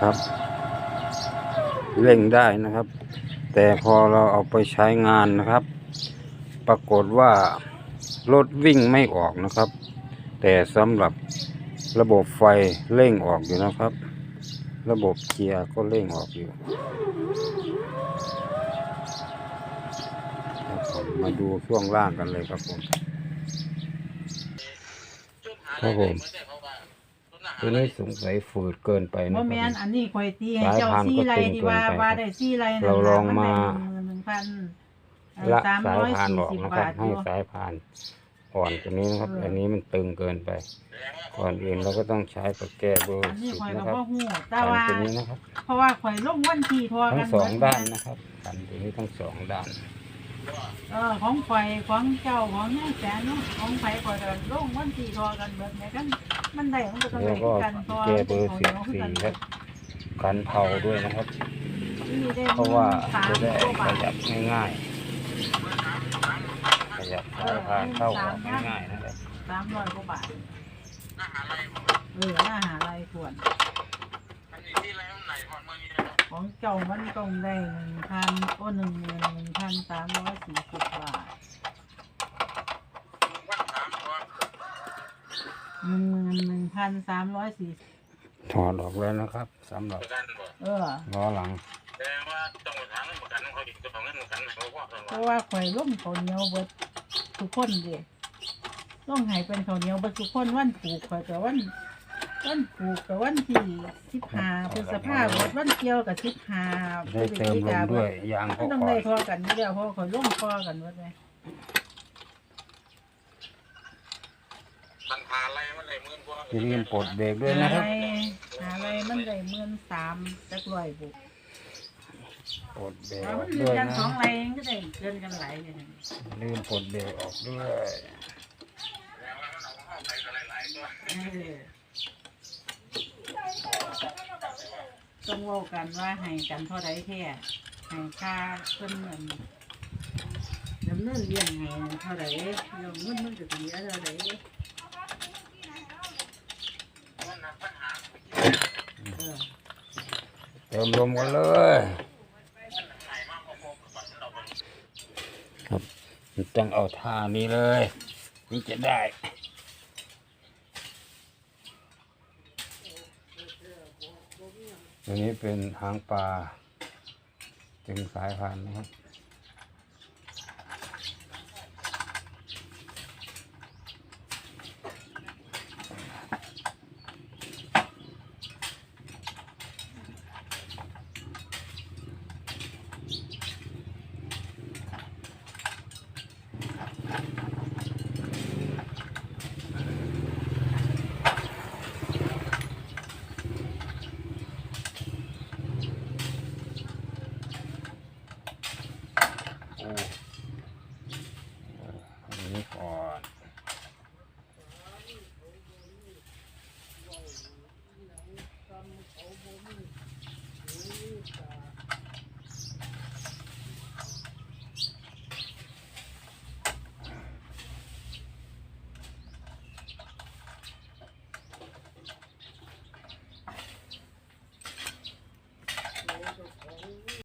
ครับ เร่งได้นะครับ แต่พอเราเอาไปใช้งานนะครับ ปรากฏว่ารถวิ่งไม่ออกนะครับ แต่สำหรับระบบไฟเร่งออกอยู่นะครับ ระบบเกียร์ก็เร่งออกอยู่มมาดูช่วงล่างกันเลยครับผมครับผม ตัวนี้สงสัยฝืดเกินไปนะบ่คแม่รันบอันนี้ข่อยตีให้สายเจ้าพานซี่ก็ไรตึงที่เกินว่าไปว่าได้ซี่ไรนั่นเราลองนมาได้หนึ่งพันเอ่อละสามสายร้อยพานสี่ออกสิบนะครับบาทอให้ยู่สายพานอ่อนตัวนี้นะครับเอออัอันนี้มันตึงเกินไป ก่อนอื่นเราก็ต้องใช้ปากแก้เบอร์อันนี้สิบข่อยนะก็ครับบ่ฮู้แต่กันว่าตัวนี้นะครับเพราะว่าข่อยลงวันที่ทอทั้กังนสองเบิด้านนะครับกันตัวนี้ทั้งสองด้าน เออของข่อยของเจ้าของแม่แสนเนาะของไผข่อยก็ลงวันที่ทอกันเบิดแม่กันมันได้มันก็ต้องแล้วได้ก็กันเพราะว่าแก้เบอร์ของสิบเหนียวคือสี่กันครับกันเผาด้วยนะครับนี่ได้เพราะว่าสามจะได้กว่าขบาทยับง่ายๆขยับสายพานเข้าออกง่ายๆนะครับ สามร้อยกว่าบาทเออหน้าหาไรควร ของเจ้ามันต้องได้หนึ่งพันโอ้หนึ่งหมื่นหนึ่งพันสามร้อยสี่สิบบาทหนึ่งหมื่นหนึ่งพันสามร้อยสี่สิบถอดออกแล้วนะครับสำหรับเออล้อหลังแต่ว่าต้องไปถามเงินประกันของเขาอีกเจ้าของเงินประกันเขาว่าเพราะว่าข่อยร่มข้าวเหนียวเบิดทุกคนเดิต้องให้เป็นข้าวเหนียวเบิดทุกคนวันปลูกข่อยแต่วัน วันปลูกแต่วันที่สิบห้าพฤษภาคมวันเกี่ยวกับสิบห้าได้เติมลมด้วยยางก็ก็ต้องอ่อได้พอกันนี่เดียวพราะข่อยร่วมพอกันหมดเลยมันพาอะไรมันเลยมื่นกว่าอย่าลืมปลดเบรกด้วยนะครับหาอะไรหาอะไรมันได้หมื่อนสามจักร้อยบุกปลดเบรกแล้วมัอนมีด้วยกันนะสองไรก็ได้เกินกันหลายเลยนะอย่าลืมปลดเบรกออกด้วย เออ ต้องเว่ากันว่าให้กันเท่าไรแท้ให้ค่าเพิ่นเงินดำเนินเรื่องให้เท่าไรเราเงินมันจะดีเท่าไรเออเติมลมกันเลย ครับมันต้องเอาท่านี้เลยถึงจะได้ ตัวนี้เป็นหางปลา ถึงสายพันธุ์นะครับ โ